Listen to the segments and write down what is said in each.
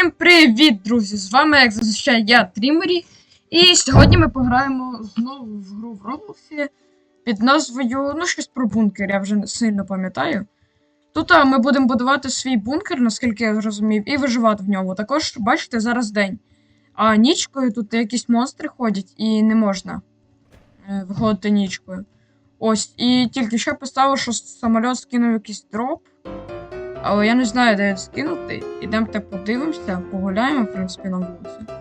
Всім привіт, друзі! З вами, як зазвичай, я Трімері. І сьогодні ми пограємо знову в гру в Роблоксі під назвою, ну, щось про бункер, я вже не сильно пам'ятаю. Тут ми будемо будувати свій бункер, наскільки я зрозумів, і виживати в ньому. Також, бачите, зараз день. А нічкою тут якісь монстри ходять і не можна е, виходити нічкою. Ось, і тільки що поставив, що самоліт скинув якийсь дроп. Але я не знаю, де скинути. Ідемте подивимося, погуляємо, в принципі, на вулиці.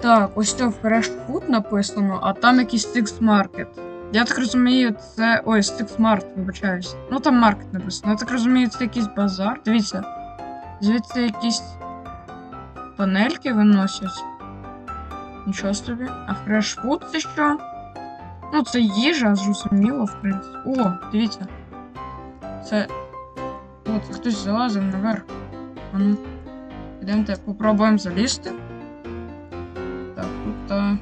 Так, ось це Fresh Food написано, а там якийсь Six Market. Я так розумію, це. Ой, Six Mart, вибачаюсь. Ну там маркет написано. Я так розумію, це якийсь базар. Дивіться. Звідси якісь панельки виносять. Нічого собі. А Fresh Food це що? Ну, це їжа, зрозуміло, в принципі. О, дивіться. Це Це хтось залазив наверх. А ну. Ідемте, попробуємо залізти. Так, тут а,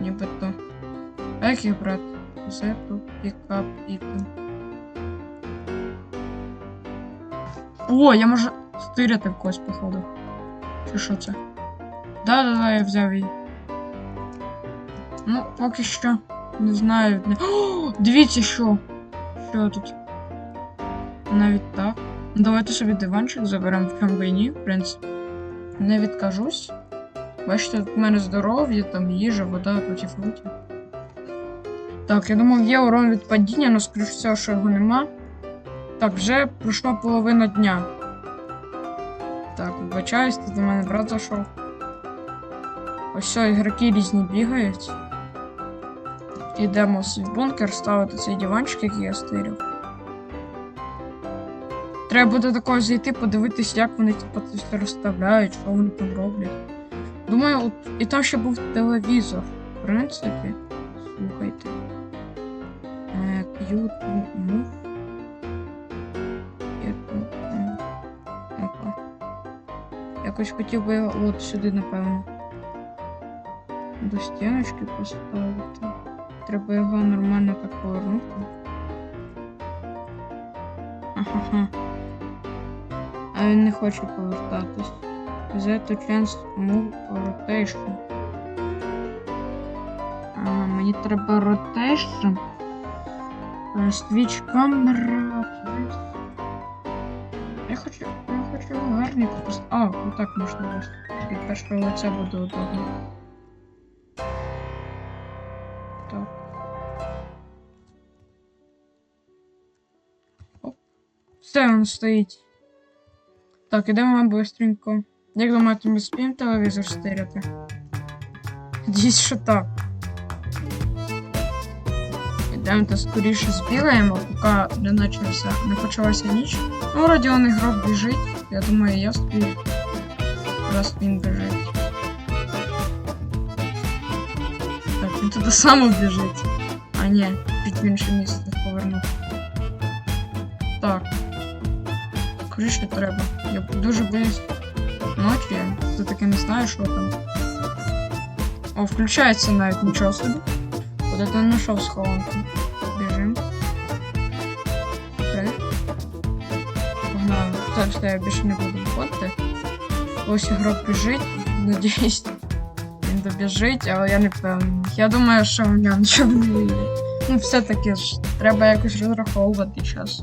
нібито. Їх брати? Це тут пікап ітем. О, я можу стиряти в когось, походу. Чи що це? Да-да-да, я взяв її. Ну, поки що. Не знаю. Не... О, дивіться, що. Що тут? Навіть так. Давайте собі диванчик заберемо в чому би ні, в принципі. Не відкажусь. Бачите, тут в мене здоров'я, там їжа, вода, туті фруті. Так, я думав, є урон від падіння, але скоріш всього, що його нема. Так, вже пройшла половина дня. Так, вибачаюсь, тут до мене брат зайшов. Ось все, ігроки різні бігають. Ідемо в бункер ставити цей диванчик, який я стирив. Треба буде такого зайти, подивитись, як вони типу, розставляють, що вони там роблять. Думаю, от і там ще був телевізор. В принципі, слухайте. Е, move. Опа. Якось хотів би його от сюди, напевно. До стіночки поставити. Треба його нормально так повернути. Ага. А він не хоче повертатись. To chance move rotation. А, мені треба. А, Switch camera. Я хочу, я хочу гарненько просто. А, отак можна ось. Від першого лиця буде удобно. Так. Оп. Все, він стоїть. Так, ідемо быстренько. Як думаєте, ми спіємо телевізор стиряти? Надіюсь, що так. Ідемо та скоріше збігаємо, поки не почався, не почалася ніч. Ну, Родіон ігрок біжить. Я думаю, я спію. Раз він біжить. Так, він туди само біжить. А ні, в інше місце повернув. Так. Скоріше треба. Я дуже боюсь ночі. Я все-таки не знаю, що там. О, включається навіть нічого собі. Куди ти знайшов схованку? Біжим. Окей. Погнали. Що я більше не буду виходити. Ось ігрок біжить. Надіюсь, він добіжить, але я не впевнений. Я думаю, що в нього нічого не вийде. Ну, все-таки ж треба якось розраховувати час.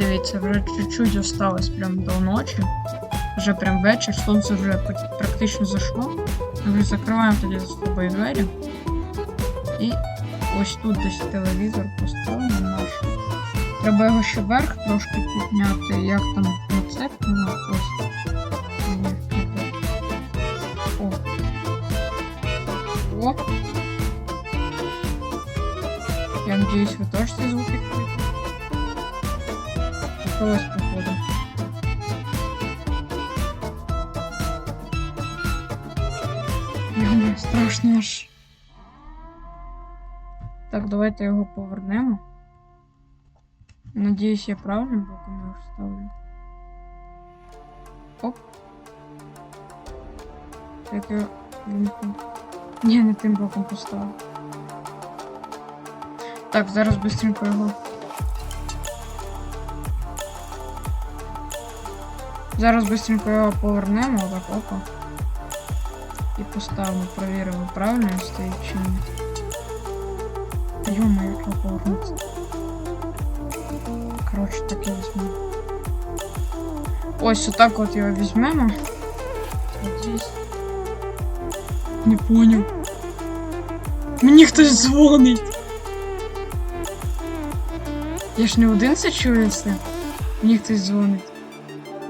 Дивіться, вже чуть-чуть осталось прям до ночі. Вже прям вечір, сонце вже практично зайшло. Ми вже закриваємо тоді за собою двері. І ось тут десь телевізор поставимо наш. Треба його ще вверх трошки підняти, як там нацеплено. Ось. О. О. Я надіюсь, ви теж ці звуки Ось походу. Йому страшно аж. Так, давайте його повернемо. Надіюсь, я правильно боком його вставлю. Оп. Його. вимкну? Ні, не тим боком поставив. Так, зараз быстренько його Зараз быстренько його повернемо, так опа. І поставимо, провіримо, правильно стоїть чи ні. Йома, як його повернути. Коротше, так і візьмемо. Ось отак от його візьмемо. От здесь. Не понял. Мені хтось дзвонить. Я ж не один це чую все. Мені хтось дзвонить.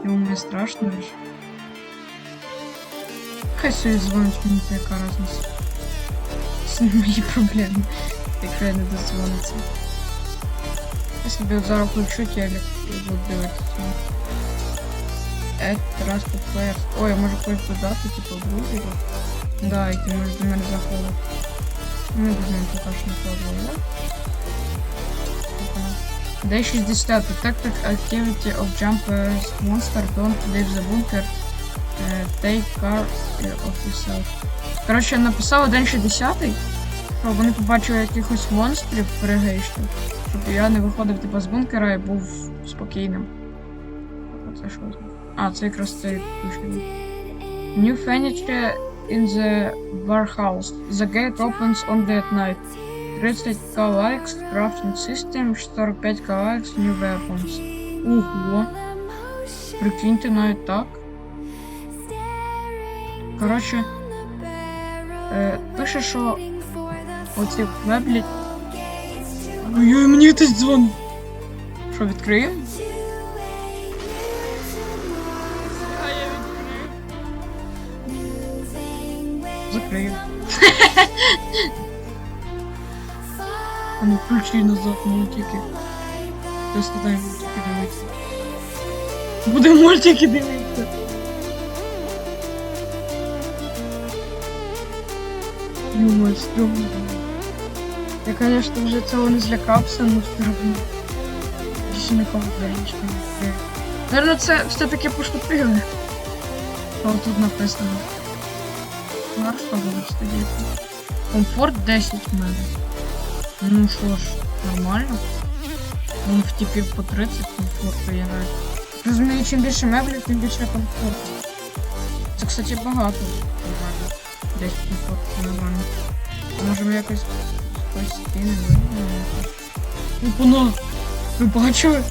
Йому мені страшно ж. Хай собі дзвонить, мені то яка разниця. Це не мої проблеми, якщо я не дозвониться. Я собі от зараз включу телек і буду дивитися. Add Trusted Players. Ой, я можу когось додати, типу, в друзі. Да, який може до мене заходити. Ми візьмемо поки що не пробували, да? Day 60. Detected activity of jumpers. Monster don't leave the bunker. Uh, take care of yourself. Коротше, я написав день 60 щоб вони побачили якихось монстрів пригейшних, щоб я не виходив типу, з бункера і був спокійним. Оце що? А, це якраз цей ключовий. New furniture in the warehouse. The gate opens only at night. 30 likes, crafting system, 45 likes, new weapons. Ого. Прикиньте навіть так. Коротше, е, пише, що оці меблі. Ой-ой, мені хтось дзвон. Що, відкриємо? А ну включи назад мультики. Просто дай мультики дивитися. Буде мультики дивитися. Ё-моё, стрёмно. Я, конечно, вже цього не злякався, но все равно. Більше нікого двері не відкрию. Наверно, це все-таки пошутили. Що тут написано? Маршка буде стояти. Комфорт 10 в мене. Ну що ж, нормально. Вон в типі по 30 комфорту є навіть. Розумію, чим більше меблів, тим більше комфорту. Це, кстати, багато. 10 комфорту нормально. А може ми якось вийдемо? Ну пона! Ви бачили?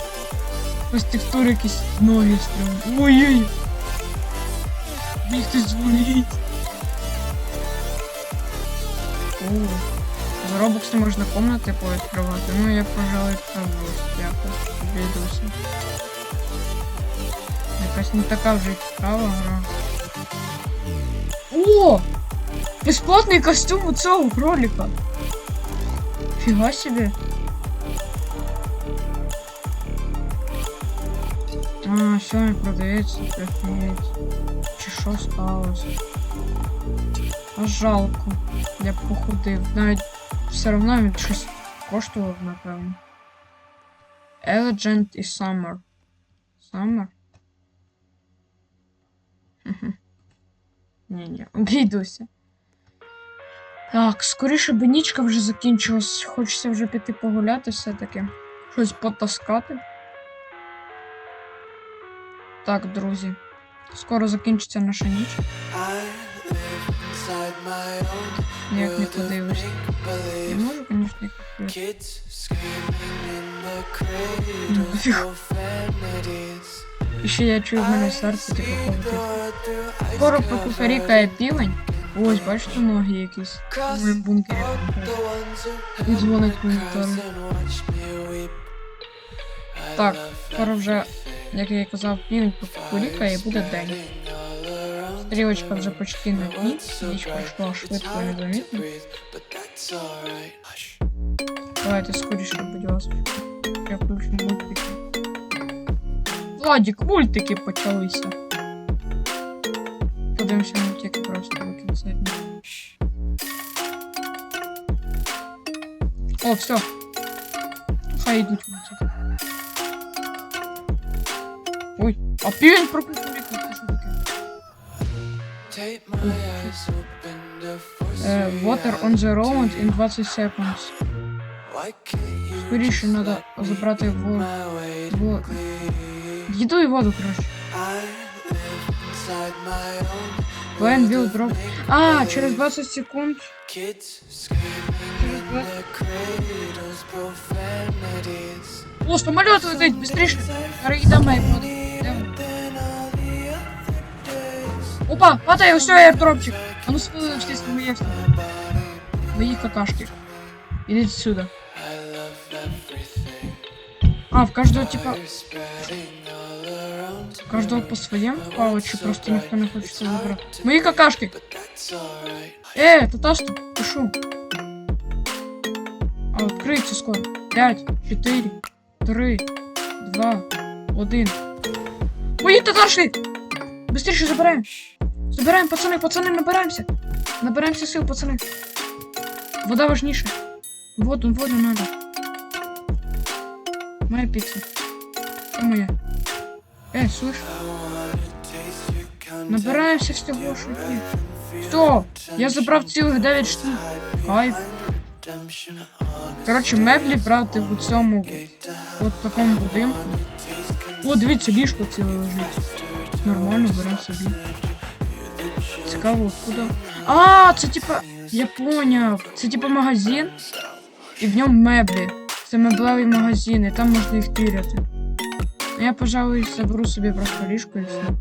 Ось текстури якісь нові стрімні. Ой-ой! Мені хтось дзвонить. О, в Roblox можна комнати повідкривати. Ну я, пожалуй, пробую якось обійдуся. Якась не така вже й цікава гра. О! Бесплатний костюм у цього кролика. Фіга собі. А, все не продається, офігеть. Чи що сталося? А жалко. Я б походив. Навіть Все одно він щось коштував, напевно. Elegant і Summer. Summer? Ні-ні, обійдуся. Так, скоріше б нічка вже закінчилась. Хочеться вже піти погуляти все-таки. Щось потаскати. Так, друзі. Скоро закінчиться наша ніч. Ніяк не подивишся. Я можу, звісно, profanities. І ще я чую в мене серце типу ice Скоро covered покукарікає півень. Ось, бачите, ноги якісь. В моєму бункері. І дзвонить cries монітор. and watch me weep. I Так, скоро вже, як я і казав, півень покукарікає і буде день. everything all around Стрілочка вже почти на дні, so ніч bright. пройшла швидко і Hard to незамітно. breathe, but that's alright. Hush. Давайте скоріше, будь ласка. Я включу мультики. Владік, мультики почалися. Подивимося мультики просто до кінця дня. О, все. Хай йдуть мультики. Ой, а півень прокукурікав, це що таке? Take my eyes open to force Е, Water on the road in 20 seconds. Why can't you Скоріше треба забрати воду. my way Во... clear? Їду і воду краще. I inside my own. When will drop. А, через 20 секунд. Kids screaming in their cradles, profanities. О, самоліт летить, быстріше. Переїдемо і буде. Than Опа, падає, ось аирдропчик. А ну спили всі свої Твої какашки. Ідіть сюди. I love everything. А, в каждого типа. They're spreading all around. В каждого по своєму впало, чи просто ніхто не хоче це забрати. Мої какашки! But that's alright. Е, татасту, пишу. А відкриється скоро. 5, 4, 3, 2, 1. Мої таташки! Быстріше забираємо. Забираємо, пацани, пацани, набираємося. Набираємося сил, пацани. Вода важніше. Воду, воду надо. Моя піца. Це моя. Е, слышь, набираємося всього, що є. Все, я забрав цілих 9 штук. Кайф. Коротше, меблі брати в цьому от такому будинку. О, дивіться, ліжко ціле лежить. Нормально, беремо собі. Цікаво, откуда. А, це типа. Я поняв. Це типа магазин. І в ньому меблі. Це меблевий магазин, і там можна їх тиряти. Ну, Я, пожалуй, заберу собі просто ліжко і все.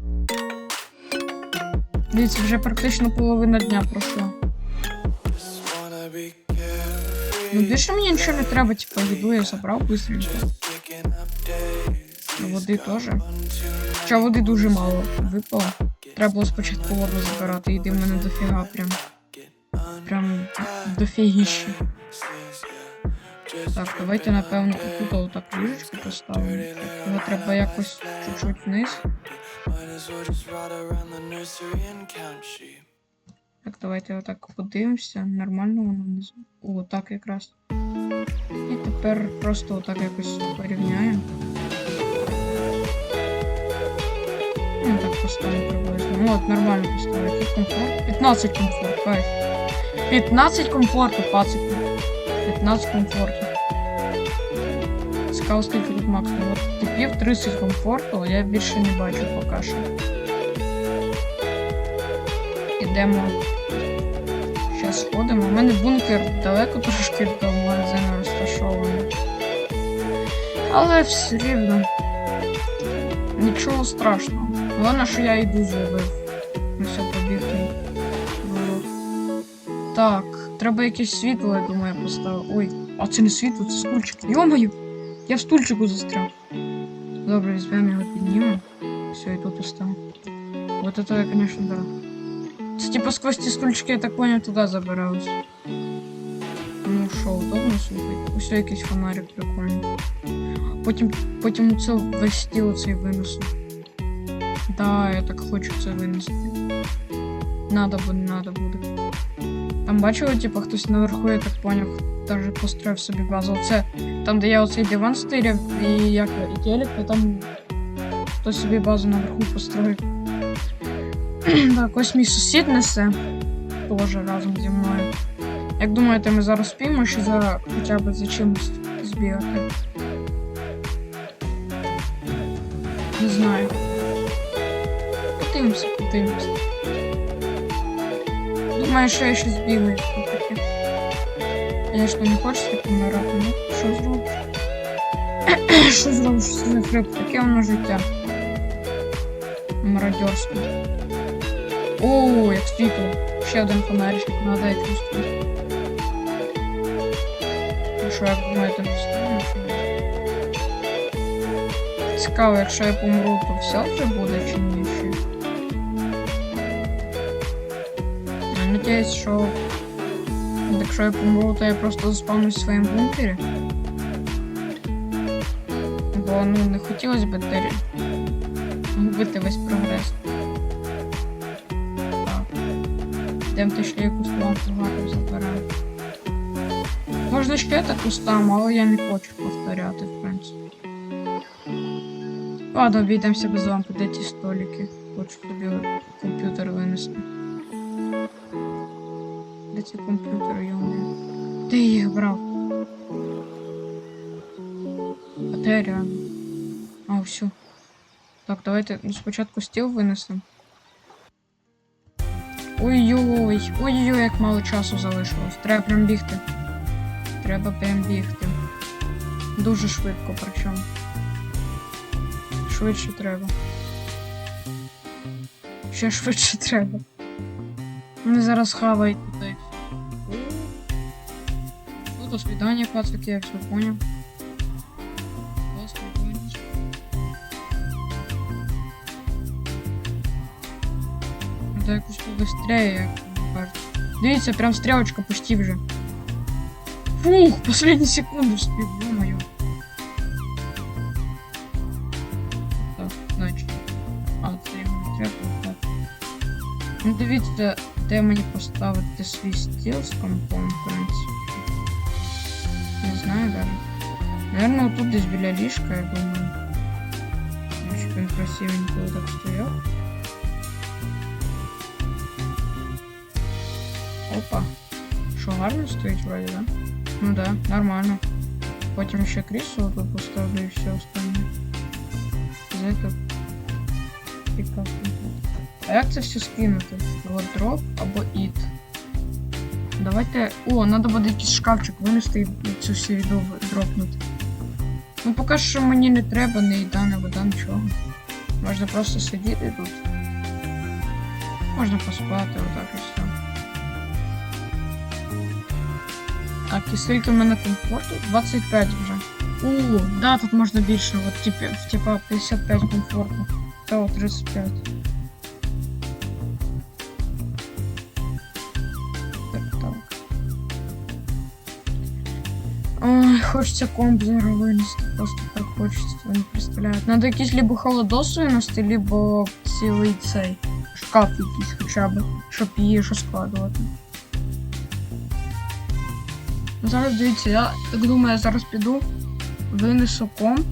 Дивіться, вже практично половина дня пройшла. Ну більше мені нічого не треба, типа їду я забрав быстренько. Води теж. Хоча води дуже мало випало. Треба було спочатку воду забирати, їди в мене дофіга прям. Прям дофігіще. Так, давайте, напевно, тут отак ліжечку поставимо. Його треба якось чуть-чуть вниз. Так, давайте отак подивимося. Нормально воно внизу. О, так якраз. І тепер просто отак якось порівняємо. Так поставимо приблизно. Ну от, нормально поставити. Який комфорт? 15 комфорт, кайф. 15 комфорту, пацики. 15 комфорту. Цікаво, скільки тут максимум. От типів 30 комфорту, я більше не бачу поки що. Ідемо. Зараз сходимо. У мене бункер далеко трошки до магазину розташований. Але все рівно. Нічого страшного. Головне, що я йду зробив. Ну все, побігли. Ну, Так, треба якесь світло, я думаю, поставити. Ой, а це не світло, це стульчик. Йомаю! Я в стульчику застряг. Добре, візьмемо його піднімемо. Все, і тут оставимо. Вот это, конечно, да. Це типа сквозь ці стульчики, я так понял, туди забиралось. Ну що, удобно слухай. Ось якийсь фонарик прикольний. Потім, потім це весь стіл цей винесу. Да, я так хочу це винести. Надо буде, надо буде. Там бачили, типа, хтось наверху, я так поняв, даже построїв собі базу. Це там, де я оцей диван стиряв і як і телек, то там хтось собі базу наверху построїв. Так, ось мій сусід несе. Теж разом зі мною. Як думаєте, ми зараз спіємо ще за хоча б за чимось збігати? Не знаю. Подивимося, подивимося. Думаю, що я ще збігаю таке. Звісно, не хочеться помирати, ну що зробиш? що зробиш, що за хліб? Таке воно життя. Мародерство. О, як світло. Ще один фонарик, надо якийсь тут. Ну що, як думаєте, не встане? чи ні? Цікаво, якщо я помру, то все вже буде чи ні Ще? Що якщо я помру, то я просто заспавнусь в своєму бункері. Бо ну не хотілося б тері... губити весь прогрес. Так. Йдемте ще якусь лампу гарну заберемо. Можна ще таку ставимо, але я не хочу повторяти, в принципі. Ладно, обійдемося без лампи, де столики. Хочу тобі комп'ютер винести. Де ці йоми? Де їх брав? А де реально? А, все. Так, давайте спочатку стіл винесемо. Ой-ой, ой-ой, як мало часу залишилось. Треба прям бігти. Треба прям бігти. Дуже швидко, причому. Швидше треба. Ще швидше треба. Вони зараз хавають туди. Ну, до свидания, пацаки, я все понял. До свидания. Надо якось побыстрее, як мені кажется. Дивіться, прям стрелочка почти вже. Фух, последние секунды успів, ё-моё. Так, значить. А, це йому не треба, так. Ну дивіться, де мені поставити свій стіл з компом, в принципі. Не знаю даже. Наверное, тут десь біля ліжка, я думаю. Щоб він красивенько так стояв. Опа. Що гарно стоїть вроде, да? Ну да, нормально. Потім ще крісло тут поставлю і все остальне. За это пікап. А як це все скинути? Дроп або іт. Давайте. О, надо буде якийсь шкафчик винести і цю в- дропнути. Ну поки що мені не треба ні їда, ні вода, нічого. Можна просто сидіти тут. Можна поспати, отак і все. Так, і скільки в мене комфорту? 25 вже. О, да, тут можна більше, от типа 55 комфорту. Та 35. Ой, хочеться комп зараз винести, просто так хочеться, ви не представляєте. Надо якийсь либо холодос винести, либо цілий цей шкаф якийсь хоча б, щоб її що складувати. Зараз дивіться, я так думаю, я зараз піду, винесу комп.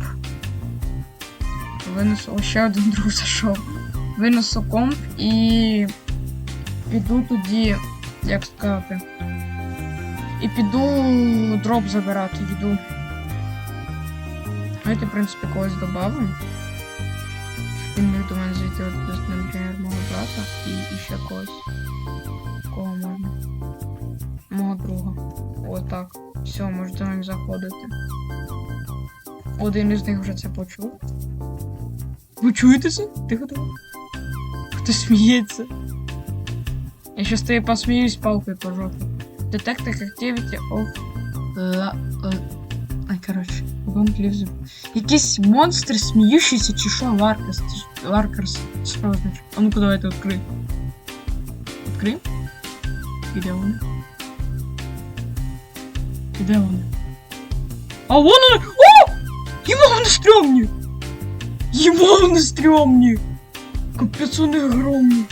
Винесу. О, ще один друг зайшов. Винесу комп і піду тоді, як сказати. І піду дроп забирати, йду. Давайте, в принципі, когось добавимо. Він міг до мене зайти, от, наприклад, мого брата і, і ще когось. Кого можна? Мого друга. Отак. Все, можете до них заходити. Один із них вже це почув. Ви чуєте це? Тихо тихо. Хто сміється? Я щас тобі посміюсь палкою по жопі. Detect activity of la... la- Ай, коротше, don't leave the... Якісь монстри сміючіся чи що? Ларкерс. Ларкерс. Що значить? А ну-ка давайте відкрий. Відкрий? І де вони? І де вони? А вон вони! О! Єма вони стрьомні! Єма вони стрьомні! Капець вони огромні!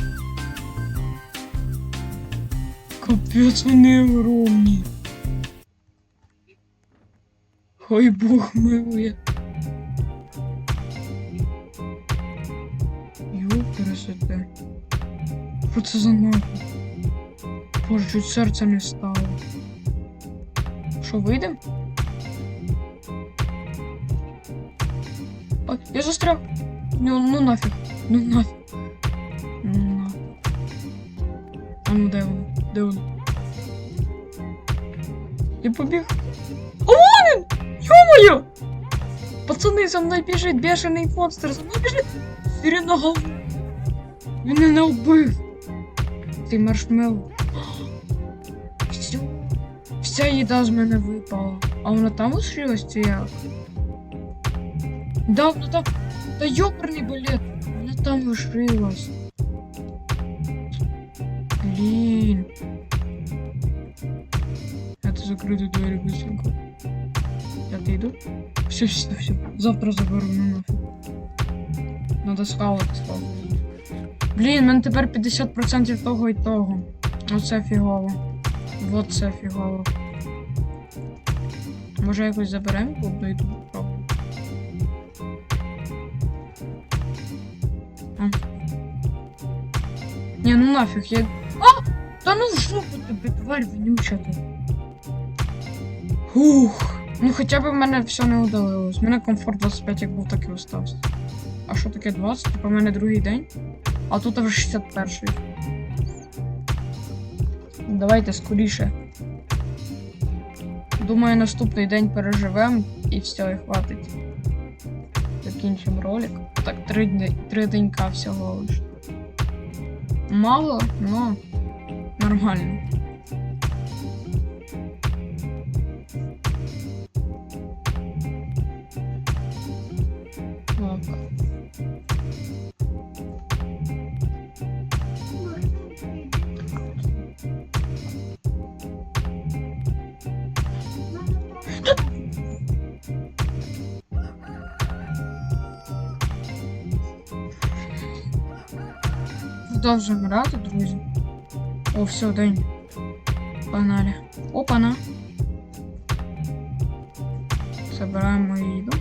Вони огромні! Хай Бог милує! Йоп, пересете. Що це за нахуй? Боже, чуть серце не стало. Що, вийдем? Ой, я застряг. Ну, ну нафіг. Ну нафіг. Пацани, за мною біжить бешений монстр, за мною біжить сиреноголовий. Він мене вбив. Ти маршмел. Все. Вся їда з мене випала. А вона там лишилась чи як? Да, вона там. Та ёперний балет. Вона там лишилась. Блін. Это закрыты двері быстренько. Я отойду. Все, все, все. Завтра заберу на нафиг. Надо схавати, схавати. Блін, мене тепер 50% того і того. Оце фігово. Вот це фігово. Може якось заберемо клубну і тут попробуємо. Ні, ну нафіг, я. А! Та ну в жопу тобі, тварь вонюча ти. Ух. Ну хоча б в мене все не удалилось. У мене комфорт 25 як був, так і остався. А що таке 20? Типа в мене другий день. А тут вже 61. Давайте скоріше. Думаю, наступний день переживемо і все, і хватить. Закінчимо ролик. Так, три, три денька всього лиш. Мало, но нормально. Продовжуємо грати, друзі. О, все, день. Погнали. Опана. Забираємо їду.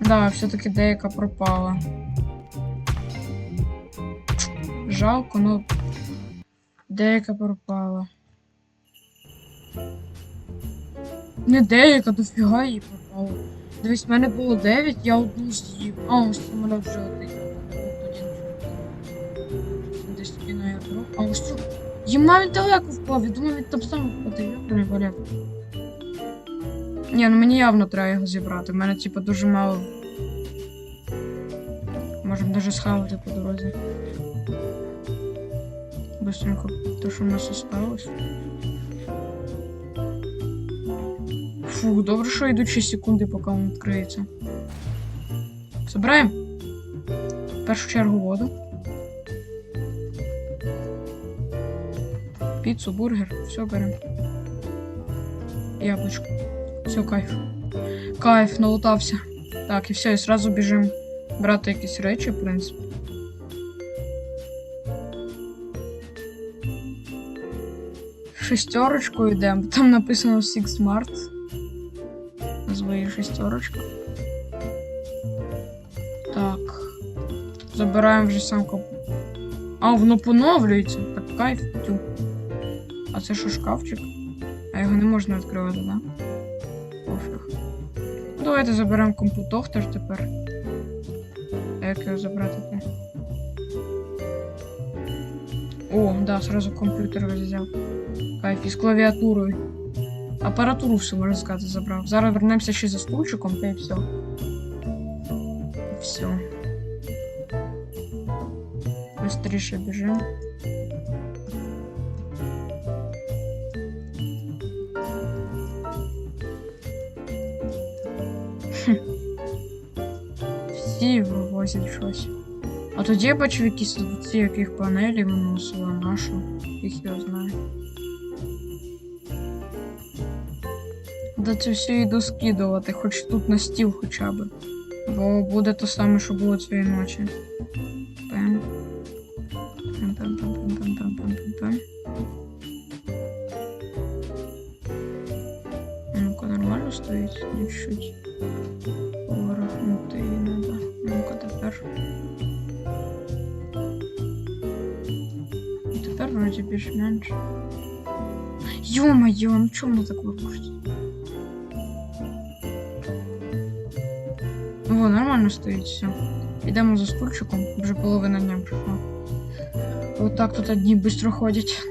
Да, все-таки деяка пропала. Жалко, ну. Деяка пропала. Не деяка, дофіга її пропало. Дивись, в мене було 9, я одну з'їв. А, ось самоліт вже один. А ось цю. Він далеко впав, я думаю, він там сам впаде. Йобаний валяк. Ні, ну мені явно треба його зібрати. У мене, типу, дуже мало. Можемо навіть схавати по дорозі. Быстренько, то, що в нас осталось. Фух, добре, що йдуть 6 секунди, поки він відкриється. Забираємо. В першу чергу воду. Піцу, бургер, все беремо. Яблучко. Все, кайф. Кайф, налутався. Так, і все, і сразу біжимо брати якісь речі, в принципі. Шестерочку йдемо. Там написано Six Smart. Назва її шестерочка. Так. Забираємо вже сам коп. А, воно поновлюється. Так кайф. Тю. Це що шкафчик? А його не можна відкривати, да? Пофіг. Давайте заберемо комплутохтер тепер. А як його забрати? те? О, да, сразу комп'ютер взяв. Кайф, із клавіатурою. Апаратуру все, можна сказати, забрав. Зараз вернемося ще за стульчиком, та і все. Все. Быстріше біжимо. залишилось. А тоді я бачив якісь ці яких панелі виносила нашу. Їх я знаю. Да це все йду скидувати, хоч тут на стіл хоча б. Бо буде те саме, що було цієї ночі. Пем. Пем. Ну-ка, нормально стоїть? Чуть-чуть. тепер. І тепер вроді більш-менш. Йо-моє, ну чому воно так випустить? О, нормально стоїть все. Йдемо за стульчиком, вже половина дня прийшла. Вот так тут одні швидко ходять.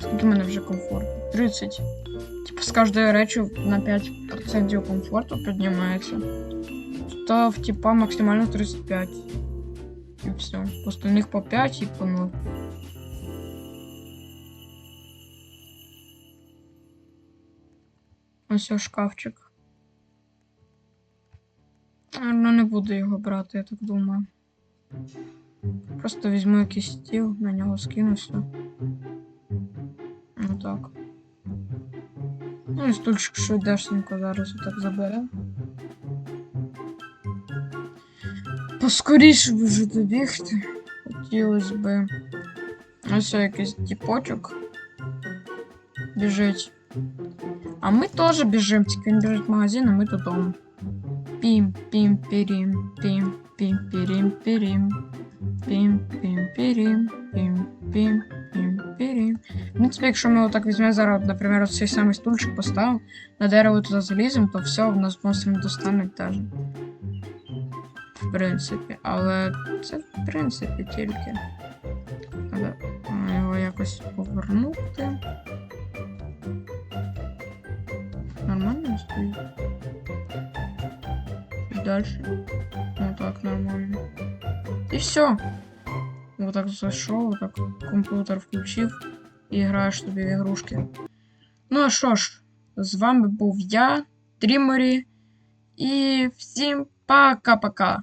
Тут у мене вже комфорт. 30. Типа з кожної речі на 5% Комфорту піднімається. Та в типа максимально 35. І все. В остальних по 5 і по 0. Ось шкафчик. Ну, не буду його брати, я так думаю. Просто візьму якийсь стіл, на нього скину все. Ну так. Ну і стульчик швидесенько зараз отак заберемо. Поскоріше б вже добігти. Хотілося би. Ось якийсь тіпочок. Біжить. А ми теж біжимо, тільки він біжить в магазин, а ми додому. Пім, пім, пірім, пім, пім, пірім, пірім. Пім, пім, пірім, пім, пім, пім, пірім. В принципі, якщо ми отак візьмемо зараз, наприклад, цей самий стульчик поставимо, на дерево туди заліземо, то все, в нас монстри не достануть теж. в принципі, але це в принципі тільки. Треба його якось повернути. Нормально стоїть? І далі. Ну так, нормально. І все. Вот так зайшов, вот так комп'ютер включив і граєш собі в ігрушки. Ну а що ж, з вами був я, Тріморі, і всім пока-пока.